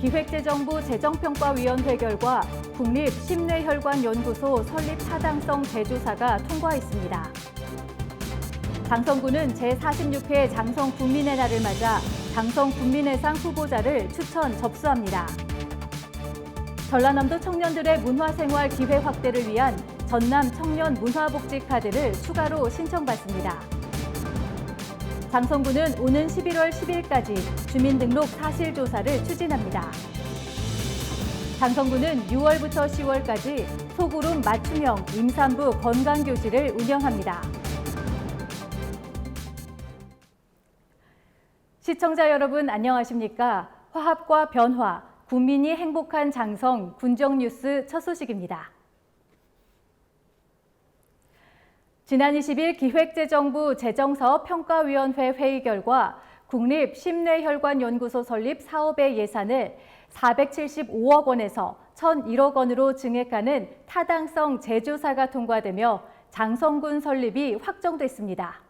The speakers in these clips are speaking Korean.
기획재정부 재정평가위원회 결과 국립 심뇌혈관연구소 설립 타당성 재조사가 통과했습니다. 장성구는 제46회 장성 국민의 날을 맞아 장성 국민의상 후보자를 추천 접수합니다. 전라남도 청년들의 문화생활 기회 확대를 위한 전남 청년 문화복지 카드를 추가로 신청받습니다. 장성구는 오는 11월 10일까지 주민등록 사실조사를 추진합니다. 장성구는 6월부터 10월까지 소그룹 맞춤형 임산부 건강교실을 운영합니다. 시청자 여러분 안녕하십니까? 화합과 변화, 국민이 행복한 장성 군정뉴스 첫 소식입니다. 지난 20일 기획재정부 재정사업 평가위원회 회의 결과 국립심뇌혈관연구소 설립 사업의 예산을 475억 원에서 1,001억 원으로 증액하는 타당성 재조사가 통과되며 장성군 설립이 확정됐습니다.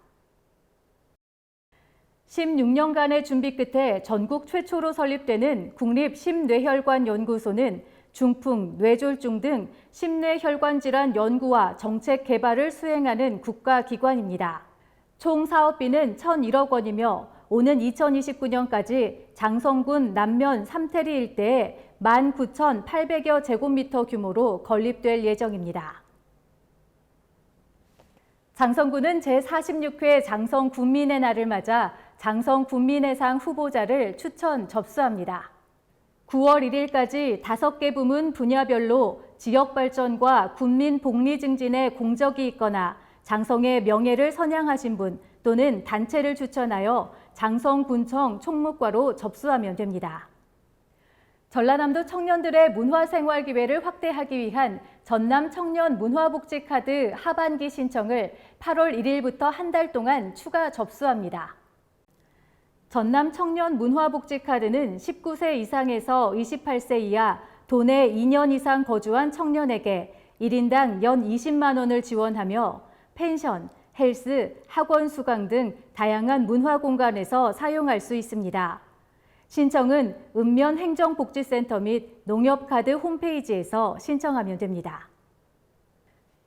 16년간의 준비 끝에 전국 최초로 설립되는 국립심뇌혈관연구소는 중풍, 뇌졸중 등 심뇌혈관 질환 연구와 정책 개발을 수행하는 국가기관입니다. 총 사업비는 1,001억 원이며 오는 2029년까지 장성군 남면 삼태리 일대에 19,800여 제곱미터 규모로 건립될 예정입니다. 장성군은 제46회 장성 군민의 날을 맞아 장성 군민의상 후보자를 추천 접수합니다. 9월 1일까지 5개 부문 분야별로 지역 발전과 군민 복리 증진에 공적이 있거나 장성의 명예를 선양하신 분 또는 단체를 추천하여 장성군청 총무과로 접수하면 됩니다. 전라남도 청년들의 문화생활 기회를 확대하기 위한 전남 청년 문화복지 카드 하반기 신청을 8월 1일부터 한 달 동안 추가 접수합니다. 전남 청년 문화복지 카드는 19세 이상에서 28세 이하 도내 2년 이상 거주한 청년에게 1인당 연 20만 원을 지원하며 펜션, 헬스, 학원 수강 등 다양한 문화 공간에서 사용할 수 있습니다. 신청은 읍면 행정복지센터 및 농협카드 홈페이지에서 신청하면 됩니다.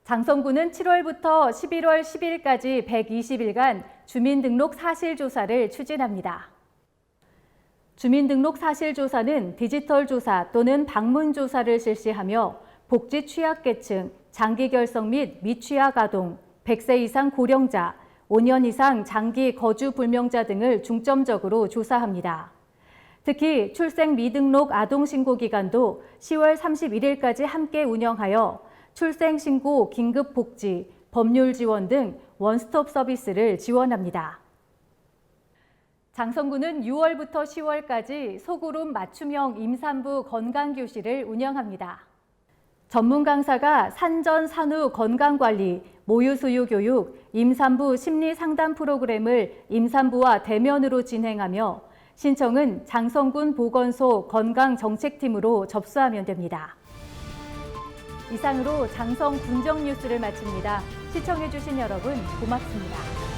장성구는 7월부터 11월 10일까지 120일간 주민등록 사실조사를 추진합니다. 주민등록 사실조사는 디지털 조사 또는 방문 조사를 실시하며 복지 취약계층, 장기 결석 및 미취학 아동, 100세 이상 고령자, 5년 이상 장기 거주 불명자 등을 중점적으로 조사합니다. 특히 출생 미등록 아동 신고 기간도 10월 31일까지 함께 운영하여 출생 신고 긴급 복지, 법률 지원 등 원스톱 서비스를 지원합니다. 장성구는 6월부터 10월까지 소그룹 맞춤형 임산부 건강교실을 운영합니다. 전문 강사가 산전 산후 건강관리, 모유수유 교육, 임산부 심리 상담 프로그램을 임산부와 대면으로 진행하며 신청은 장성군 보건소 건강정책팀으로 접수하면 됩니다. 이상으로 장성 군정 뉴스를 마칩니다. 시청해주신 여러분 고맙습니다.